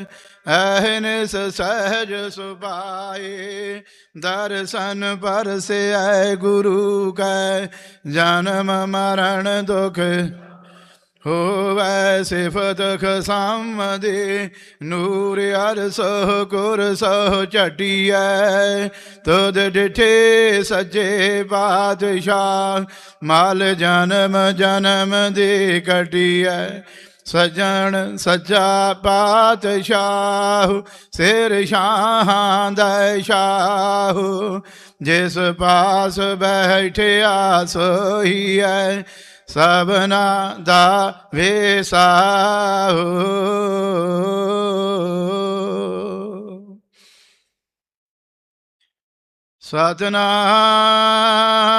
ਅਹਨਿਸ ਸਹਿਜ ਸੁਭਾਏ, ਦਰਸ਼ਨ ਪਰਸਿਐ ਗੁਰੂ ਕੈ, ਜਨਮ ਮਰਨ ਦੁਖ ਹੋਵੈ ਸਿਫਤ ਖਸਮਦੇ, ਨੂਰ ਅਰਸੋ ਕੁਰ ਸੋ ਝਟੀਐ, ਤੁਧ ਡਿਠੇ ਸੱਜੇ ਪਾਤਸ਼ਾਹ, ਮਾਲ ਜਨਮ ਜਨਮ ਦੇ ਕਟੀਐ। ਸਜਣ ਸੱਜਾ ਪਾਤਸ਼ਾਹ, ਸਿਰ ਸ਼ਾਹਾਂ ਦਾ ਸ਼ਾਹ ਜਿਸ ਪਾਸ ਬੈਠਿਆ ਸੋਹੀਐ ਸਭਨਾ ਦਾ ਵੇਸਾਹ। ਸਤਨਾਮ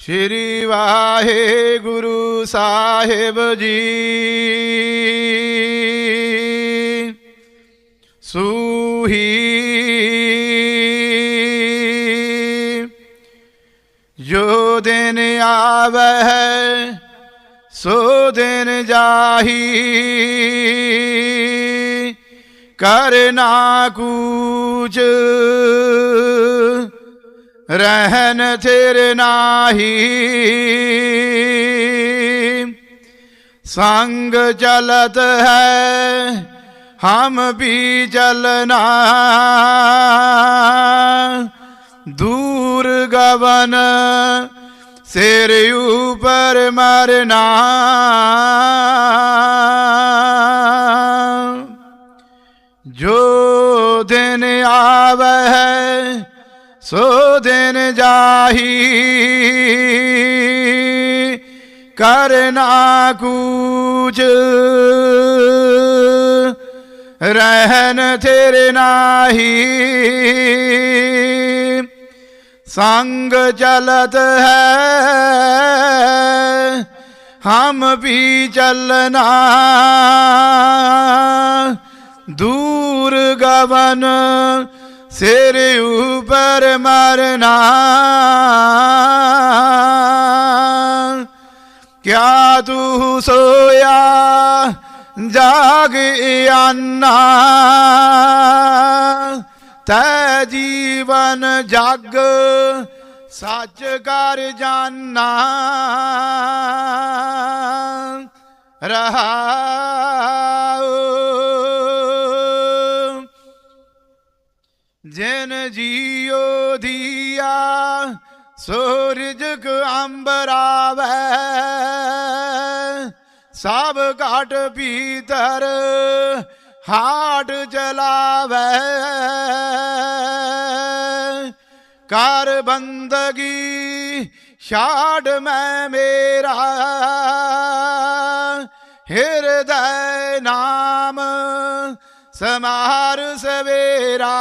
ਸ਼੍ਰੀ ਵਾਹਿਗੁਰੂ ਸਾਹਿਬ ਜੀ। ਸੂਹੀ। ਜੋ ਦਿਨ ਆਵੈ ਸੋ ਦਿਨ ਜਾਹੀ। ਕਰਨਾ ਕੂਚ। ਰਹਿਨ ਥਿਰ ਨਾਹੀ। ਸੰਗ ਚਲਤ ਹੈ, ਹਮ ਵੀ ਚਲਨਾ ਦੂਰ ਗਵਨ ਸਿਰ ਉਪਰ ਮਰਨਾ। ਜੋ ਦਿਨ ਆਵੈ ਸੋ ਦਿਨ ਜਾਹੀ ਕਰਨਾ ਕੂਚ ਰਹਿਨ ਤੇਰੇ ਨਾਹੀ। ਸੰਗ ਚਲਤ ਹੈ, ਹਮ ਵੀ ਚਲਨਾ। ਦੂਰ ਗਵਨ ਸਿਰ ਉਪਰ ਮਰਨਾ। ਕਿਆ ਤੂੰ ਸੋਇਆ? ਜਾਗ ਆਨਾ। ਤੈ ਜੀਵਨ ਜਗ ਸੱਚ ਕਰ ਜਾਨਾ। ਰਹਾਉ ਜਿਨ ਜੀਉ ਧੀਆ ਸੂਰਜਕ ਅੰਬਰਾਵੈ। ਸਭ ਘਾਟ ਭੀਤਰ ਹਾਟ ਚਲਾਵੈ ਕਰ ਬੰਦਗੀ ਛਾੜ ਮੈਂ ਮੇਰਾ। ਹਿਰਦੈ ਨਾਮ ਸਮਾਰ ਸਵੇਰਾ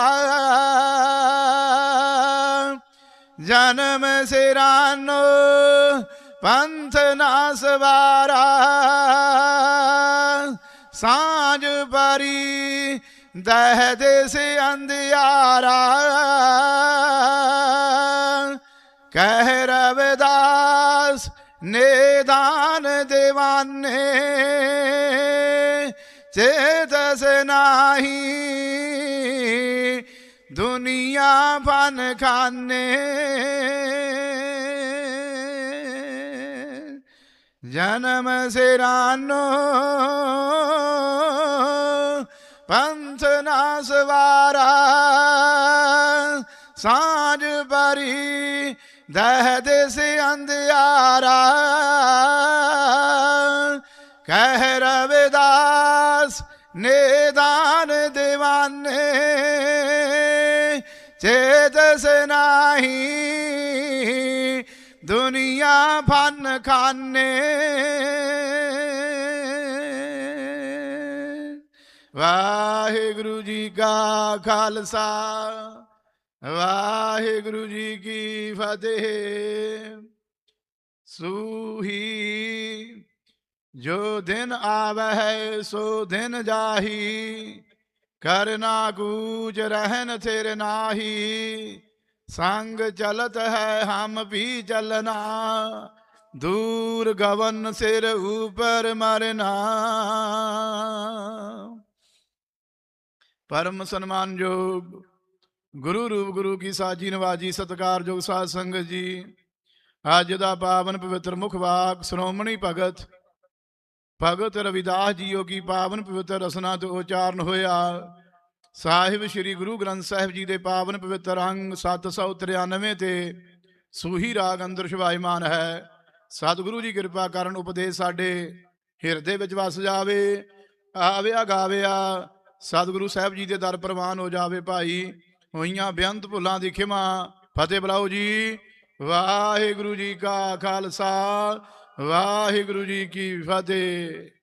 ਜਨਮ ਸਿਰਾਨੋ ਪੰਥ ਨਾ ਸਵਾਰਾ ਸਾਂਝ ਪਰੀ ਦਹਿਦ ਦੇਸ ਅੰਧਿਆਰਾ ਕਹਿ ਰਵਿਦਾਸ ਨੇਦਾਨ ਦੇਵਾਨੇ ਚੇਤਸ ਨਾਹੀ ਦੁਨੀਆ ਫਨ ਖਾਨੇ। ਜਨਮ ਸਿਰਾਨੋ ਪੰਥ ਨਾ ਸਵਾਰਾ ਸਾਂਝ ਪਰੀ ਦਹ ਦੇਸ ਅੰਧਿਆਰਾ। ਕਹਿ ਰਵਿਦਾਸ ਨਿਦਾਨ ਦੇਵਾਨੇ ਚੇਤਸ ਨਾਹੀ ਦੁਨੀਆ ਫਨ ਖਾਨੇ ਵਾਹਿਗੁਰੂ ਜੀ ਕਾ ਖਾਲਸਾ ਵਾਹਿਗੁਰੂ ਜੀ ਕੀ ਫਤਿਹ ਸੂਹੀ ਜੋ ਦਿਨ ਆਵਹਿ ਸੋ ਦਿਨ ਜਾਹੀ ਕਰਨਾ ਕੂਜ ਰਹਿਨ ਥਿਰ ਨਾਹੀ। ਸੰਗ ਚਲਤ ਹੈ ਹਮ ਵੀ ਚਲਨਾ, ਦੂਰ ਗਵਨ ਸਿਰ ਉਪਰ ਮਰਨਾ। ਪਰਮ ਸਨਮਾਨਯੋਗ ਗੁਰੂ ਰੂਪ ਗੁਰੂ ਕੀ ਸਾਜੀ ਨਵਾਜੀ ਸਤਿਕਾਰਯੋਗ ਸਾਧ ਸੰਗਤ ਜੀ। ਅੱਜ ਦਾ ਪਾਵਨ ਪਵਿੱਤਰ ਮੁਖ ਵਾਕ, ਸ਼੍ਰੋਮਣੀ ਭਗਤ ਭਗਤ ਰਵਿਦਾਸ ਜੀਓ ਕੀ ਪਾਵਨ ਪਵਿੱਤਰ ਰਸਨਾ ਤੋਂ ਉਚਾਰਨ ਹੋਇਆ। ਸਾਹਿਬ ਸ੍ਰੀ ਗੁਰੂ ਗ੍ਰੰਥ ਸਾਹਿਬ ਜੀ ਦੇ ਪਾਵਨ ਪਵਿੱਤਰ ਅੰਗ 793 ਤੇ ਸੂਹੀ ਰਾਗ ਅੰਦਰ ਸ਼ਿਵਾਇਮਾਨ ਹੈ। ਸਤਿਗੁਰੂ ਜੀ ਕਿਰਪਾ ਕਰਨ ਉਪਦੇਸ਼ ਸਾਡੇ ਹਿਰਦੇ ਵਿੱਚ ਵਸ ਜਾਵੇ, ਆਵਿਆ ਗਾਵਿਆ। ਸਤਿਗੁਰੂ ਸਾਹਿਬ ਜੀ ਦੇ ਦਰ ਪ੍ਰਵਾਨ ਹੋ ਜਾਵੇ ਭਾਈ। ਹੋਈਆਂ ਬੇਅੰਤ ਭੁੱਲਾਂ ਦੀ ਖਿਮਾ। ਫਤਿਹ ਬੁਲਾਓ ਜੀ। ਵਾਹਿਗੁਰੂ ਜੀ ਕਾ ਖਾਲਸਾ। ਵਾਹਿਗੁਰੂ ਜੀ ਕੀ ਫਤਿਹ।